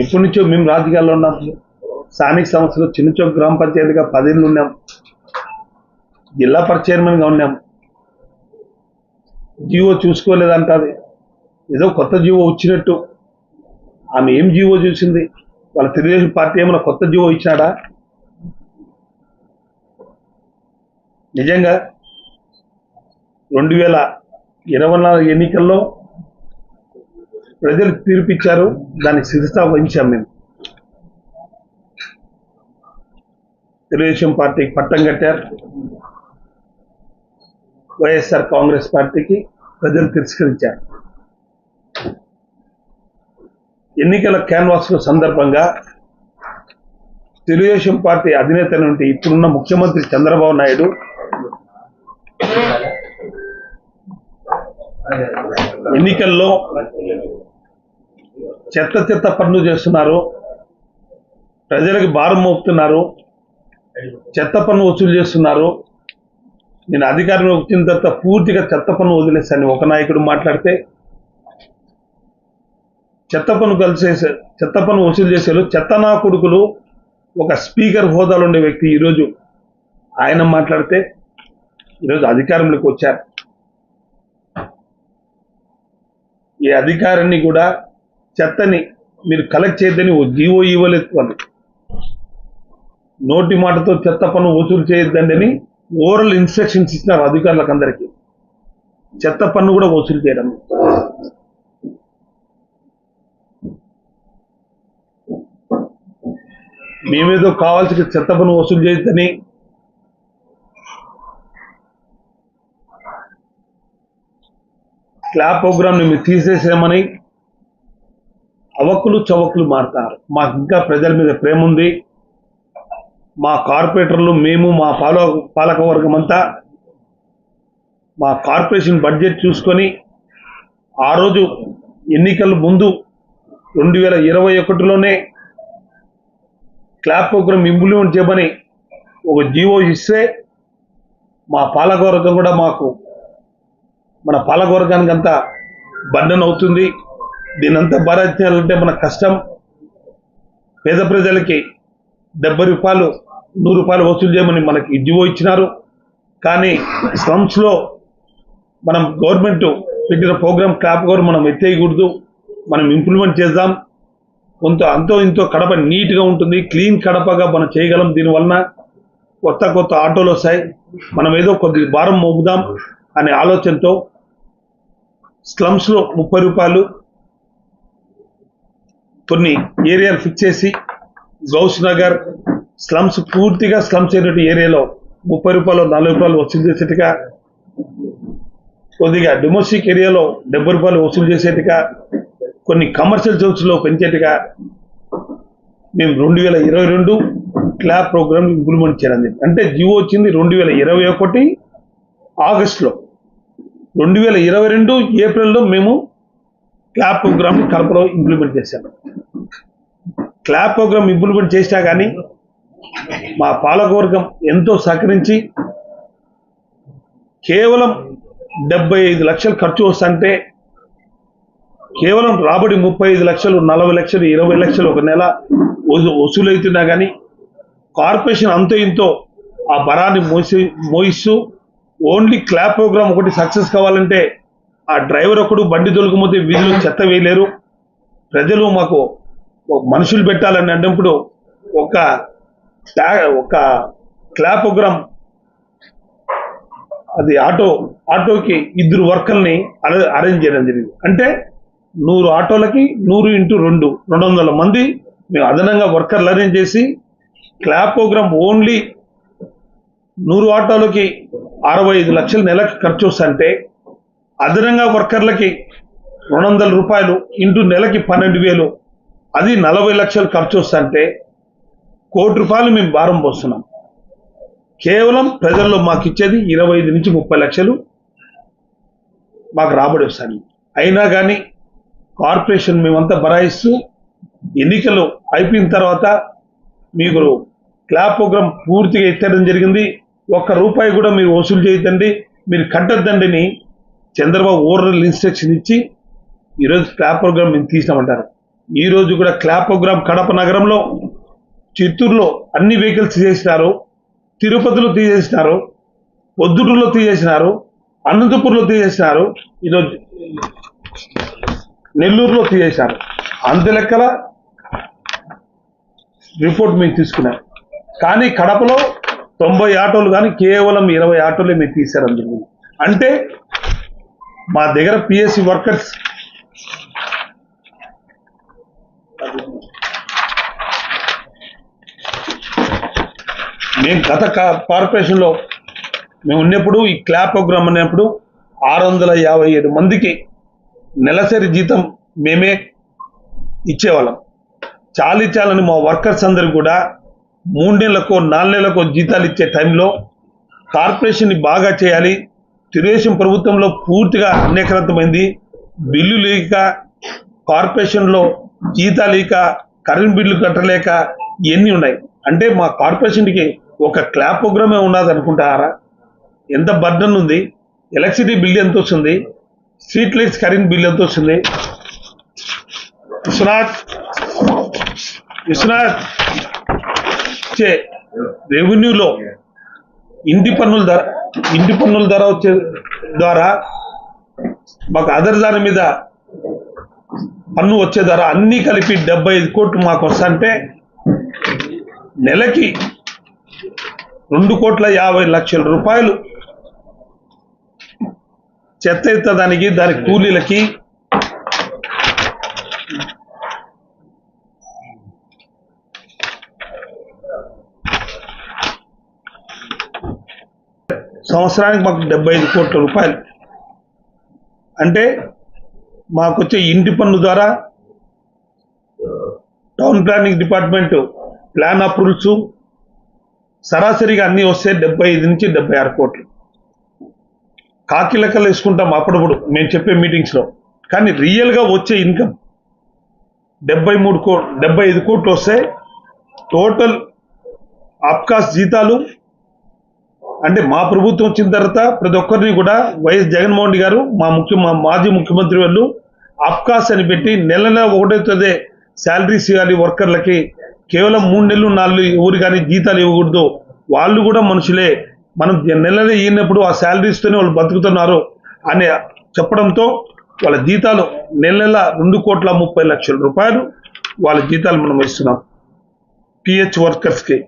ఎప్పటి నుంచో మేము రాజకీయాల్లో ఉన్నాం. స్థానిక సంస్థలు చిన్నచోక్ గ్రామ పంచాయతీగా పదేళ్ళు ఉన్నాం. జిల్లా పరిషత్ చైర్మన్గా ఉన్నాం. జీవో చూసుకోలేదంటది ఏదో కొత్త జీవో వచ్చినట్టు. ఆమె ఏం జీవో చూసింది? వాళ్ళ తెలుగుదేశం పార్టీ ఏమైనా కొత్త జీవో ఇచ్చినాడా? నిజంగా రెండు వేల ఇరవై నాలుగు ఎన్నికల్లో ప్రజలు తీర్పిచ్చారు దాన్ని శిరసా వహించాం మేము. తెలుగుదేశం పార్టీకి పట్టం కట్టారు. వైఎస్ఆర్ కాంగ్రెస్ పార్టీకి ప్రజలు తిరస్కరించారు. ఎన్నికల క్యాన్వాస్ సందర్భంగా తెలుగుదేశం పార్టీ అధినేత నుండి ఇప్పుడున్న ముఖ్యమంత్రి చంద్రబాబు నాయుడు ఎన్నికల్లో చెత్త చెత్త పనులు చేస్తున్నారు. ప్రజలకు భారం మోపుతున్నారు. చెత్త పన్ను వసూలు చేస్తున్నారు. నేను అధికారం వచ్చిన తర్వాత పూర్తిగా చెత్త పన్ను వదిలేస్తాను ఒక నాయకుడు మాట్లాడితే చెత్త పన్ను కలిసే చెత్త పన్ను వసూలు చేసేలు చెత్త నా కొడుకులు ఒక స్పీకర్ హోదాలో ఉండే వ్యక్తి ఈరోజు ఆయన మాట్లాడితే ఈరోజు అధికారంలోకి వచ్చారు. ఈ అధికారాన్ని కూడా చెత్తని మీరు కలెక్ట్ చేయొద్దని ఓ జీవో ఇవ్వలేదు వాళ్ళు. నోటి మాటతో చెత్త పన్ను వసూలు చేయొద్దండి అని ఓరల్ ఇన్స్ట్రక్షన్స్ ఇచ్చినారు అధికారులకు అందరికీ. చెత్త పన్ను కూడా వసూలు చేయడం. మేమేదో కావాల్సిన చెత్త పన్ను వసూలు చేయొద్దని క్లాప్ ప్రోగ్రామ్ని మీరు తీసేసామని అవకులు చవకులు మారుతారు. మాకు ఇంకా ప్రజల మీద ప్రేమ ఉంది మా కార్పొరేటర్లు మేము మా పాల పాలక వర్గం అంతా మా కార్పొరేషన్ బడ్జెట్ చూసుకొని ఆ రోజు ఎన్నికల ముందు రెండు వేల ఇరవై ఒకటిలోనే క్లాప్ ప్రోగ్రామ్ ఇంప్లిమెంట్ చేయమని ఒక జీవో ఇస్తే మా పాలకవర్గం కూడా మాకు మన పాలకవర్గానికి అంతా బంధన అవుతుంది దీనంతా చేయాలంటే మన కష్టం. పేద ప్రజలకి డెబ్బై రూపాయలు నూరు రూపాయలు వసూలు చేయమని మనకి జీవో ఇచ్చినారు. కానీ స్లమ్స్లో మనం గవర్నమెంట్ పెట్టిన ప్రోగ్రామ్ క్లాప్ కూడా మనం ఎత్తేయకూడదు. మనం ఇంప్లిమెంట్ చేద్దాం. కొంత అంతో ఇంతో కడప నీట్గా ఉంటుంది. క్లీన్ కడపగా మనం చేయగలం దీనివలన కొత్త కొత్త ఆటోలు వస్తాయి. మనం ఏదో కొద్ది భారం మోపుదాం అనే ఆలోచనతో స్లమ్స్లో ముప్పై రూపాయలు కొన్ని ఏరియాలు ఫిక్స్ చేసి గౌస్ నగర్ స్లమ్స్ పూర్తిగా స్లమ్స్ అయినటువంటి ఏరియాలో ముప్పై రూపాయలు నలభై రూపాయలు వసూలు చేసేట్టుగా కొద్దిగా డొమెస్టిక్ ఏరియాలో డెబ్బై రూపాయలు వసూలు చేసేట్టుగా కొన్ని కమర్షియల్ జోన్స్లో పెంచేట్టుగా మేము రెండు వేల ఇరవై రెండు క్లాబ్ ప్రోగ్రామ్ ఇంప్లిమెంట్ చేయడం అంటే జియో వచ్చింది రెండు వేల ఇరవై ఒకటి ఆగస్టులో. రెండు వేల ఇరవై రెండు ఏప్రిల్లో మేము క్లాబ్ ప్రోగ్రామ్ కడపలో ఇంప్లిమెంట్ చేశాము క్లాప్ ప్రోగ్రాం ఇంప్లిమెంట్ చేసినా కానీ మా పాలకవర్గం ఎంతో సహకరించి కేవలం డెబ్బై ఐదు లక్షలు ఖర్చు వస్తుంటే కేవలం రాబడి ముప్పై ఐదు లక్షలు నలభై లక్షలు ఇరవై లక్షలు ఒక నెల వసూలవుతున్నా కానీ కార్పొరేషన్ అంతో ఇంతో ఆ బరాన్ని మోసి మోయిస్తూ ఓన్లీ క్లాప్ ప్రోగ్రామ్ ఒకటి సక్సెస్ కావాలంటే ఆ డ్రైవర్ ఒకడు బండి దొలకపోతే వీధిలో చెత్త వేయలేరు. ప్రజలు మాకు మనుషులు పెట్టాలని అన్నప్పుడు ఒక ఒక క్లాప్ ప్రోగ్రామ్ అది ఆటో ఆటోకి ఇద్దరు వర్కర్ని అరే- అరేంజ్ చేయడం జరిగింది. అంటే నూరు ఆటోలకి నూరు ఇంటూ రెండు రెండు వందల మంది మేము అదనంగా వర్కర్లు అరేంజ్ చేసి క్లాప్ ఓన్లీ నూరు ఆటోలకి అరవై ఐదు లక్షల నెలకి ఖర్చు వస్తుంటే అదనంగా వర్కర్లకి రెండు వందల రూపాయలు ఇంటూ నెలకి పన్నెండు వేలు అది నలభై లక్షలు ఖర్చు వస్తుంటే కోటి రూపాయలు మేము భారం పోస్తున్నాం. కేవలం ప్రజల్లో మాకు ఇచ్చేది ఇరవై ఐదు నుంచి ముప్పై లక్షలు మాకు రాబడి వస్తాయి అయినా కానీ కార్పొరేషన్ మేమంతా బరాయిస్తూ ఎన్నికలు అయిపోయిన తర్వాత మీకు క్లాప్ ప్రోగ్రామ్ పూర్తిగా ఎత్తడం జరిగింది. ఒక్క రూపాయి కూడా మీరు వసూలు చేయొద్దండి. మీరు కట్టద్దండిని చంద్రబాబు ఓరల్ ఇన్స్ట్రక్షన్ ఇచ్చి ఈరోజు క్లాప్ ప్రోగ్రామ్ మేము తీసినామంటారు. ఈ రోజు కూడా క్లాపోగ్రామ్ కడప నగరంలో చిత్తూరులో అన్ని వెహికల్స్ తీసేసినారు. తిరుపతిలో తీసేసినారు. పొద్దుటూరులో తీసేసినారు. అనంతపూర్లో తీసేసినారు. ఈరోజు నెల్లూరులో తీసేసినారు. అంత లెక్కల రిపోర్ట్ మేము తీసుకున్నాం. కానీ కడపలో తొంభై ఆటోలు కానీ కేవలం ఇరవై ఆటోలే మీరు తీశారు అందుకు అంటే మా దగ్గర పిఎస్సి వర్కర్స్ మేము గత కా- కార్పొరేషన్లో మేము ఉన్నప్పుడు ఈ క్లాప్ ప్రోగ్రామ్ ఉన్నప్పుడు ఆరు వందల యాభై ఏడు మందికి నెలసరి జీతం మేమే ఇచ్చేవాళ్ళం. చాలి చాలని మా వర్కర్స్ అందరు కూడా మూడు నెలలకో నాలుగు నెలలకో జీతాలు ఇచ్చే టైంలో కార్పొరేషన్ని బాగా చేయాలి. తెలుగుదేశం ప్రభుత్వంలో పూర్తిగా అనేకరతమైంది బిల్లు లేక కార్పొరేషన్లో జీతాలు లేక కరెంట్ బిల్లు కట్టలేక ఇవన్నీ ఉన్నాయి. అంటే మా కార్పొరేషన్కి ఒక క్లాపోగ్రామే ప్రోగ్రామే ఉన్నది అనుకుంటారా? ఎంత బర్డన్ ఉంది? ఎలక్ట్రిసిటీ బిల్ ఎంత వస్తుంది? స్ట్రీట్ లైట్స్ కరెంట్ బిల్ ఎంత వస్తుంది? విశ్వనాథ్ విశ్వనాథ్. చే రెవెన్యూలో ఇంటి పన్నుల ధర ఇంటి పన్నుల ధర వచ్చే ద్వారా మాకు అదర్ దాని మీద పన్ను వచ్చే ధర అన్నీ కలిపి డెబ్బై ఐదు కోట్లు మాకు అంటే నెలకి రెండు కోట్ల యాభై లక్షల రూపాయలు. చెత్త ఎత్తడానికి దాని కూలీలకి సంవత్సరానికి మాకు డెబ్బై ఐదు కోట్ల రూపాయలు. అంటే మాకు వచ్చే ఇంటి పన్ను ద్వారా town planning department plan approvals సరాసరిగా అన్నీ వస్తే డెబ్బై ఐదు నుంచి డెబ్బై ఆరు కోట్లు. కాకి లెక్కలు వేసుకుంటాం అప్పుడప్పుడు మేము చెప్పే మీటింగ్స్లో. కానీ రియల్గా వచ్చే ఇన్కమ్ డెబ్బై మూడు కో డెబ్బై ఐదు కోట్లు వస్తే టోటల్ అప్కాస్ జీతాలు అంటే మా ప్రభుత్వం వచ్చిన తర్వాత ప్రతి ఒక్కరిని కూడా వైఎస్ జగన్మోహన్ రెడ్డి గారు మా ముఖ్య మా మాజీ ముఖ్యమంత్రి వాళ్ళు అప్కాస్ అని పెట్టి నెల నెల ఒకటవుతుంది శాలరీస్ ఇవ్వాలి వర్కర్లకి కేవలం మూడు నెలలు నాలుగు ఊరు కానీ జీతాలు ఇవ్వకూడదు. వాళ్ళు కూడా మనుషులే. మనం నెలలు ఇయ్యినప్పుడు ఆ శాలరీస్తోనే వాళ్ళు బతుకుతున్నారు అని చెప్పడంతో వాళ్ళ జీతాలు నెల నెల రెండు కోట్ల ముప్పై లక్షల రూపాయలు వాళ్ళ జీతాలు మనం ఇస్తున్నాం. పిహెచ్ వర్కర్స్కి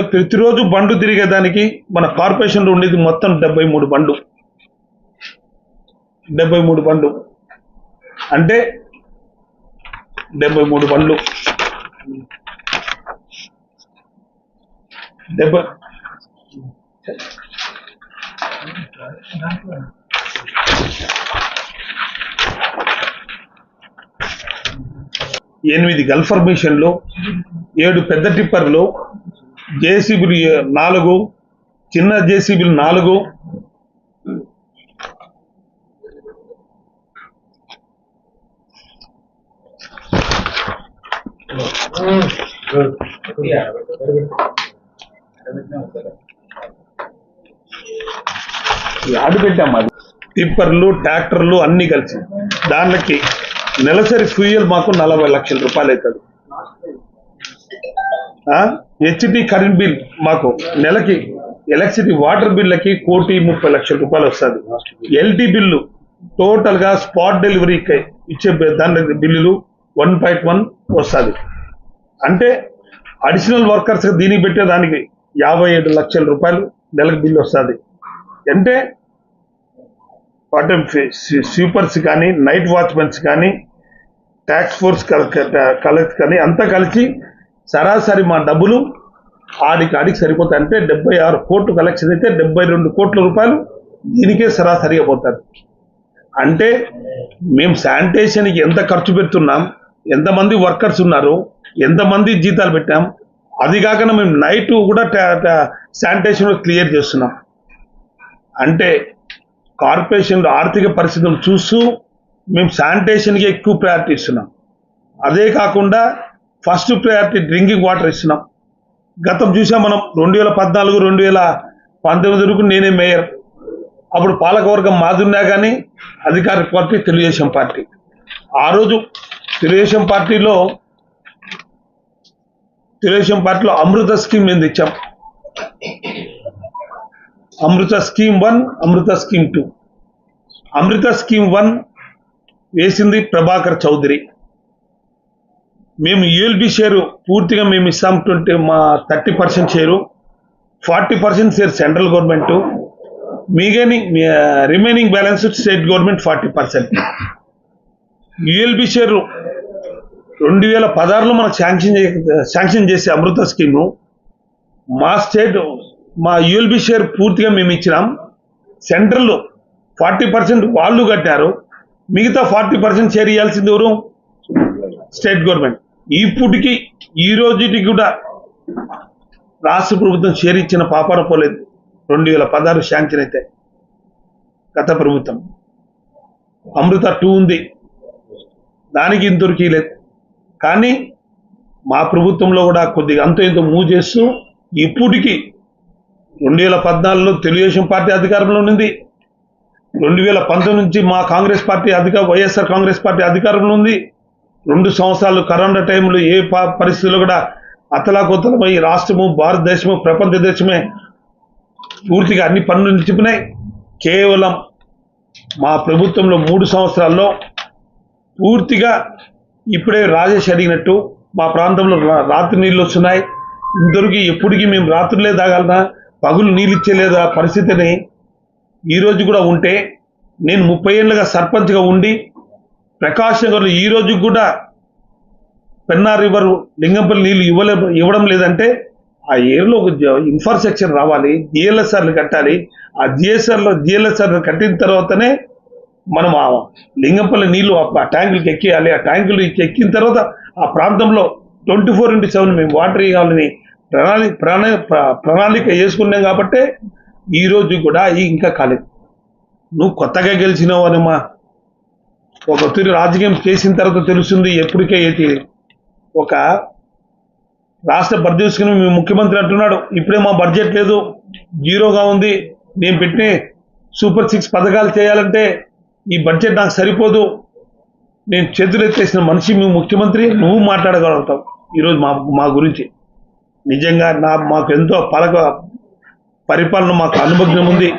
ప్రతిరోజు బండు తిరిగేదానికి మన కార్పొరేషన్లో ఉండేది మొత్తం డెబ్బై మూడు బండు డెబ్బై మూడు బండ్లు. అంటే డెబ్బై మూడు బండ్లు. డెబ్బై ఎనిమిది గల్ఫర్ మిషన్లు ఏడు పెద్ద టిప్పర్లు జేసీబీలు నాలుగు చిన్న జేసీబీలు నాలుగు ఆడు పెట్టాం అది. టిప్పర్లు ట్రాక్టర్లు అన్ని కలిసి. దానికి నెలసరి ఫ్యూయల్ మాకు నలభై లక్షల రూపాయలు అవుతుంది. హెచ్డి కరెంట్ బిల్ మాకు నెలకి ఎలక్ట్రిసిటీ వాటర్ బిల్లకి కోటి ముప్పై లక్షల రూపాయలు వస్తుంది. ఎల్టీ బిల్లు టోటల్గా స్పాట్ డెలివరీకి ఇచ్చే దాని బిల్లులు వన్ పాయింట్ వన్ వస్తుంది. అంటే అడిషనల్ వర్కర్స్ దీనికి పెట్టేదానికి యాభై ఏడు లక్షల రూపాయలు నెలకు బిల్లు వస్తుంది. అంటే వాటి స్వీపర్స్ కానీ నైట్ వాచ్మెన్స్ కానీ ట్యాక్స్ ఫోర్స్ కలెక్ట్ కానీ అంతా కలిసి సరాసరి మా డబ్బులు ఆడికి ఆడికి సరిపోతాయి. అంటే డెబ్బై ఆరు కోట్లు కలెక్షన్ అయితే డెబ్బై రెండు కోట్ల రూపాయలు దీనికే సరాసరిగా పోతారు. అంటే మేము శానిటేషన్కి ఎంత ఖర్చు పెడుతున్నాం? ఎంతమంది వర్కర్స్ ఉన్నారు ఎంతమంది జీతాలు పెట్టాం అది కాకుండా మేము నైట్ కూడా శానిటేషన్ క్లియర్ చేస్తున్నాం. అంటే కార్పొరేషన్లో ఆర్థిక పరిస్థితులు చూస్తూ మేము శానిటేషన్కి ఎక్కువ ప్రయారిటీ ఇస్తున్నాం. అదే కాకుండా ఫస్ట్ ప్రయారిటీ డ్రింకింగ్ వాటర్ ఇస్తున్నాం. గతం చూసాం మనం రెండు వేల పద్నాలుగు రెండు వేల పంతొమ్మిది వరకు నేనే మేయర్. అప్పుడు పాలకవర్గం మాదున్నా కానీ అధికార పార్టీ తెలుగుదేశం పార్టీ. ఆ రోజు తెలుగుదేశం పార్టీలో తెలుగుదేశం పార్టీలో అమృత స్కీమ్ మేము తెచ్చాం Amrut scheme one Amrut scheme two. Amrut scheme one వేసింది ప్రభాకర్ చౌదరి. మేము యూఎల్బి షేరు పూర్తిగా మేము ఇస్తాం ట్వంటీ మా thirty percent share forty percent share central government మిగని remaining balance state government forty percent. ULB share రెండు వేల పదహారులో మనకు శాంక్షన్ శాంక్షన్ చేసే అమృత స్కీము మా స్టేట్ మా యుఎల్బి షేర్ పూర్తిగా మేము ఇచ్చినాం. సెంట్రల్ ఫార్టీ పర్సెంట్ వాళ్ళు కట్టారు. మిగతా ఫార్టీ పర్సెంట్ షేర్ ఇవ్వాల్సింది ఎవరు? State government. ఇప్పటికి ఈ రోజుకి కూడా రాష్ట్ర ప్రభుత్వం షేర్ ఇచ్చిన పాపాన పోలేదు. రెండు వేల పదహారు శాంక్షన్ అయితే గత ప్రభుత్వం. అమృత టూ ఉంది. దానికి ఇంతవరకు లేదు. కానీ మా ప్రభుత్వంలో కూడా కొద్దిగా అంత ఇంత మూవ్ చేస్తూ ఇప్పటికీ రెండు వేల పద్నాలుగులో తెలుగుదేశం పార్టీ అధికారంలో ఉంది. రెండు వేల పంతొమ్మిది నుంచి మా కాంగ్రెస్ పార్టీ అధికార వైఎస్ఆర్ కాంగ్రెస్ పార్టీ అధికారంలో ఉంది. రెండు సంవత్సరాలు కరోనా టైంలో ఏ ప- పరిస్థితుల్లో కూడా అతలాకుతలమై రాష్ట్రము భారతదేశము ప్రపంచ దేశమే పూర్తిగా అన్ని పనులు నిలిచిపోయినాయి. కేవలం మా ప్రభుత్వంలో మూడు సంవత్సరాల్లో పూర్తిగా ఇప్పుడే రాజేష్ అడిగినట్టు మా ప్రాంతంలో రా- రాత్రి నీళ్ళు వస్తున్నాయి. ఇందరికి ఎప్పటికీ మేము రాత్రులే తాగలనా పగులు నీళ్ళు ఇచ్చేలేదా పరిస్థితిని ఈ రోజు కూడా ఉంటే నేను ముప్పై ఏళ్ళుగా సర్పంచ్గా ఉండి ప్రకాష్ నగర్లో ఈ రోజు కూడా పెన్నా రివర్ లింగంపల్లి నీళ్ళు ఇవ్వలే ఇవ్వడం లేదంటే ఆ ఏరియాలో ఒక ఇన్ఫ్రాస్ట్రక్చర్ రావాలి జిఎల్ఎస్ఆర్లు కట్టాలి. ఆ జిఎస్ఆర్లో జిఎల్ఎస్ఆర్ కట్టిన తర్వాతనే మనం ఆ లింగంపల్లి నీళ్ళు ఆ ట్యాంకులకి ఎక్కియాలి. ఆ ట్యాంకులు ఎక్కిన తర్వాత ఆ ప్రాంతంలో ట్వంటీ ఫోర్ ఇంటూ సెవెన్ మేము వాటర్ ఇవ్వాలని ప్రణాళిక ప్రణా ప్రణాళిక వేసుకున్నాం కాబట్టి ఈ రోజు కూడా ఇంకా కాలేదు. నువ్వు కొత్తగా గెలిచినావు అనమ్మా ఒక ఒత్తిడి రాజకీయం చేసిన తర్వాత తెలుస్తుంది ఎప్పటికే ఏది ఒక రాష్ట్ర బడ్జెట్ మీ ముఖ్యమంత్రి అంటున్నాడు. ఇప్పుడే మా బడ్జెట్ లేదు. జీరోగా ఉంది. నేను పెట్టిన సూపర్ సిక్స్ పథకాలు చేయాలంటే ఈ బడ్జెట్ నాకు సరిపోదు. నేను చేతులు ఎత్తేసిన మనిషి మీ ముఖ్యమంత్రి నువ్వు మాట్లాడగలుగుతావు. ఈరోజు మా మా గురించి. నిజంగా నా మాకు ఎంతో పలక పరిపాలన మాకు అనుభవం ఉంది.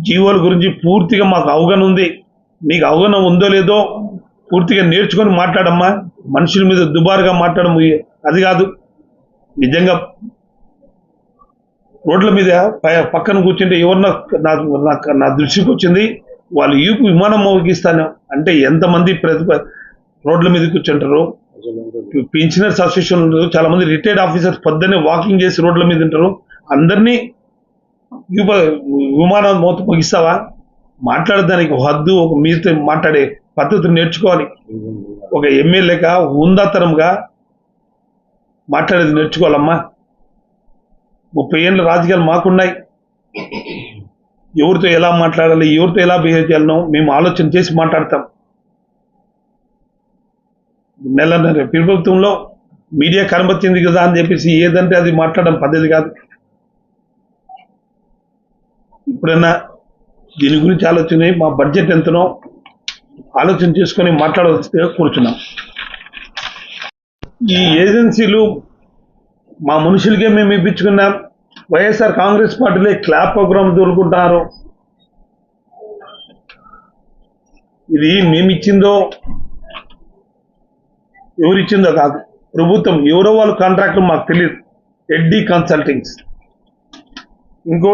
జీవోల గురించి పూర్తిగా మాకు అవగాహన ఉంది. నీకు అవగాహన ఉందో లేదో పూర్తిగా నేర్చుకొని మాట్లాడమ్మా. మనుషుల మీద దుబారుగా మాట్లాడము అది కాదు. నిజంగా రోడ్ల మీద పక్కన కూర్చుంటే ఎవరన్నా నాకు నా- నా దృష్టికి వచ్చింది. వాళ్ళు ఈపు విమానం మోగిస్తాను. అంటే ఎంతమంది ప్రతిప రోడ్ల మీద కూర్చుంటారు? పెన్షనర్స్ అసోసియేషన్ ఉంటారు చాలా మంది రిటైర్డ్ ఆఫీసర్స్ పొద్దున్నే వాకింగ్ చేసి రోడ్ల మీద ఉంటారు. అందరినీ యువ- విమానం మోత ముగిస్తావా? మాట్లాడడానికి ఒక హద్దు ఒక మీతో మాట్లాడే పద్ధతిని నేర్చుకోవాలి. ఒక ఎమ్మెల్యేగా ఉందాతనంగా మాట్లాడేది నేర్చుకోవాలమ్మా. ముప్పై ఏళ్ళ రాజకీయాలు మాకున్నాయి. ఎవరితో ఎలా మాట్లాడాలి ఎవరితో ఎలా బిహేవ్ చేయాలనో మేము ఆలోచన చేసి మాట్లాడతాం. నెలన్నర ప్రభుత్వంలో మీడియా కనబచ్చింది కదా అని చెప్పేసి ఏదంటే అది మాట్లాడడం పద్ధతి కాదు. ఇప్పుడైనా దీని గురించి ఆలోచన మా బడ్జెట్ ఎంతనో ఆలోచన చేసుకొని మాట్లాడవలసి కూర్చున్నాం. ఈ ఏజెన్సీలు మా మనుషులకే మేము ఇప్పించుకున్నాం. వైఎస్ఆర్ కాంగ్రెస్ పార్టీలో క్లాప్ ప్రోగ్రామ్ దొరుకుంటున్నారు ఇది మేమిచ్చిందో ఎవరిచ్చిందో కాదు. ప్రభుత్వం ఎవరో వాళ్ళ కాంట్రాక్ట్ మాకు తెలియదు ఎడ్డీ కన్సల్టింగ్స్. ఇంకో